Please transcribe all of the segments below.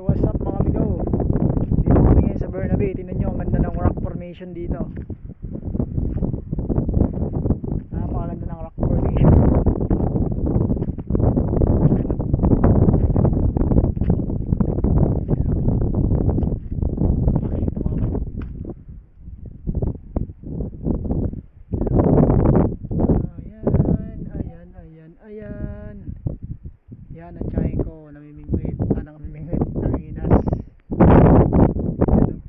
So what's up mga amigo? Dito kami ngayon sa Burnaby. Tingnan nyo, ang ganda ng rock formation dito. Napakaganda ng rock formation. Pakita mo ba? Ayan, ayan, ayan, ayan. Yan ang tiyahin ko, namimingwit. Ah, namimingwit, nanginginas. Ayan, oh.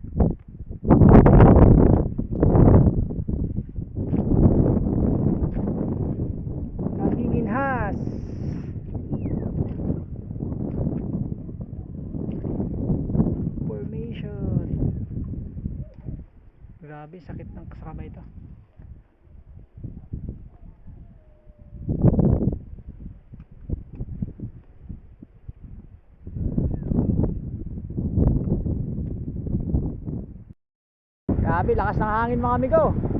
Nanginginhas. Formation. Grabe, sakit ng kasama ito. Grabe, lakas ng hangin mga amigo.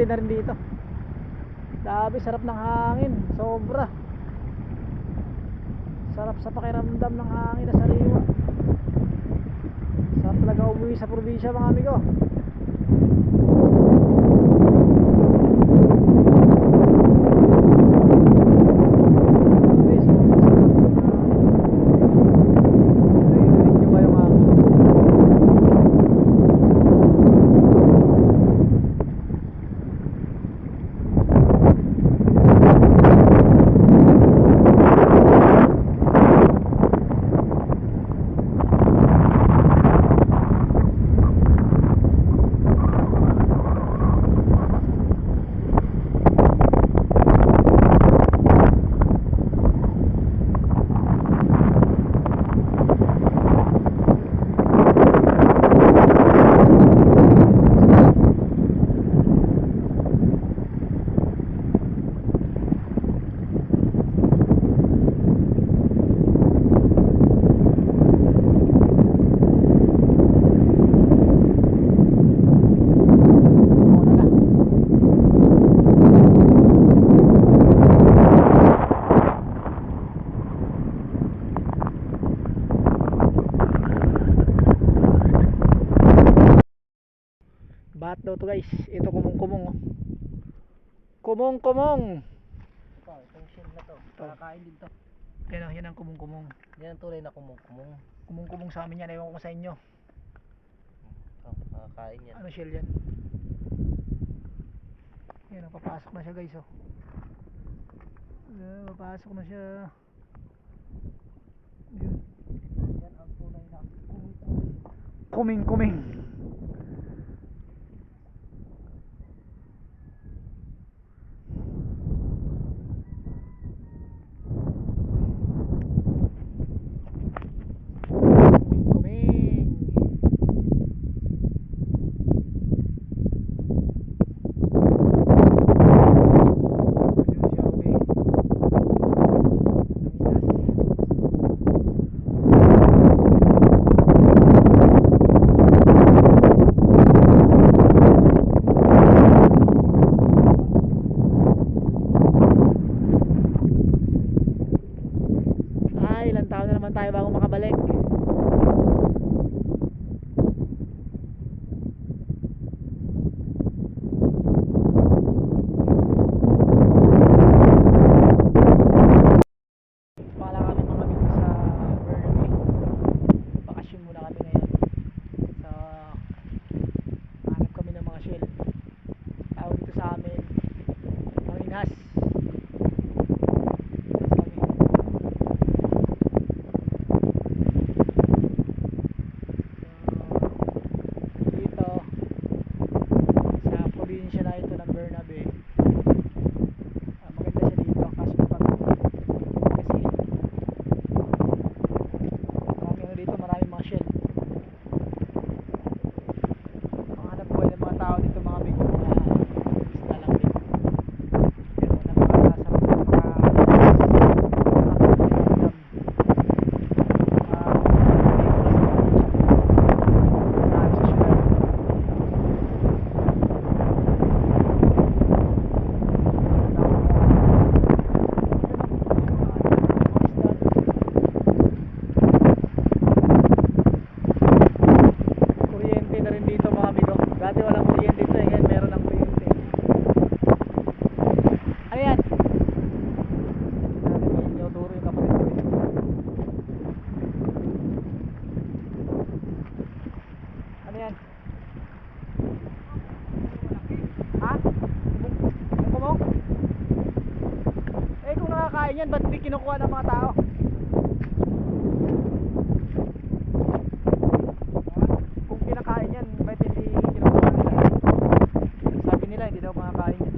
20 na rin dito. Dabi sarap ng hangin. Sobra. Sarap sa pakiramdam ng hangin na sariwa. Sarap talaga umuwi sa probinsya mga amigo. Bat daw to guys. Ito kumong-kumong oh. Kumong-kumong. Ito, itong shield na to. Ito. Nakakain din to. Yan oh, yan ang kumong-kumong. Yan ang tunay na kumong-kumong. Kumong-kumong sa amin yan. Ewan ko sa inyo. Ito, nakakain yan. Ano shell yan? Yan oh, papasok na siya guys oh. Ayan, papasok na siya. Yan ang tunay na kumong-kumong. Kuming-kuming. tayo bago makabalik. Ayan. Ha? Bumok? Eh kung nakakain yan, ba't di kinukuha ng mga tao? Kung kinakain yan, ba't hindi kinukuha? Sabi nila, hindi daw makakain yan.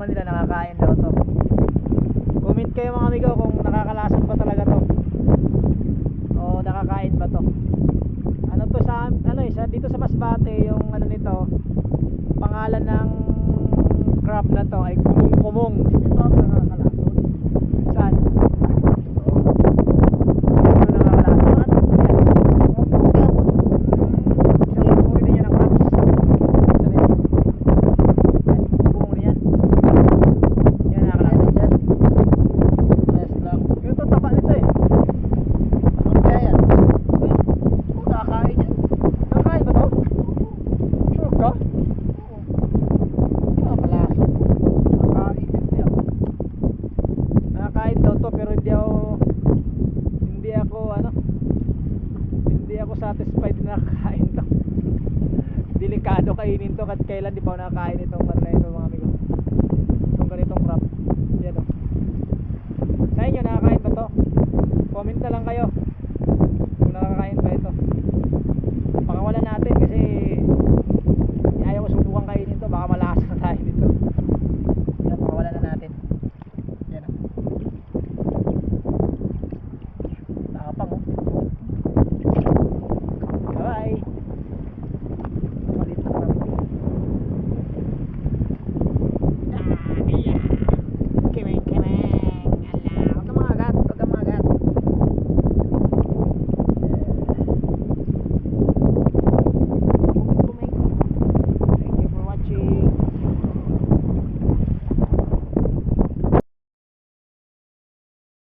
Naman nila nakakain daw to. Comment kayo mga amigo kung nakakalason ba talaga to. O nakakain ba to. Ano to sa ano isa dito sa Masbate yung ano nito pangalan ng crab na to ay kumong-kumong. Ito ang nakakalason. Saan? Ano nakakalason? Ano po yan? Isang uri din yan ng crabs. Saan yan? Yan, kumong yan. Yan nakakalason. Nakakalason dyan. Press lang. Yung to taba nito eh. Ang kaya yan. Oo, nakakain yan. Nakakain ba to? Sure ka? Nakakalason. Nakakain din niya. Nakakain daw to pero hindi ako hindi ako ano hindi ako satisfied na nakakain to. Delikado kainin to kahit kailan di pa ako nakakain itong ito mga amigo. Itong ganitong crab. Yan o. Sa inyo nakakain ba to? Comment na lang kayo kung nakakain ba ito. Pakawalan natin kasi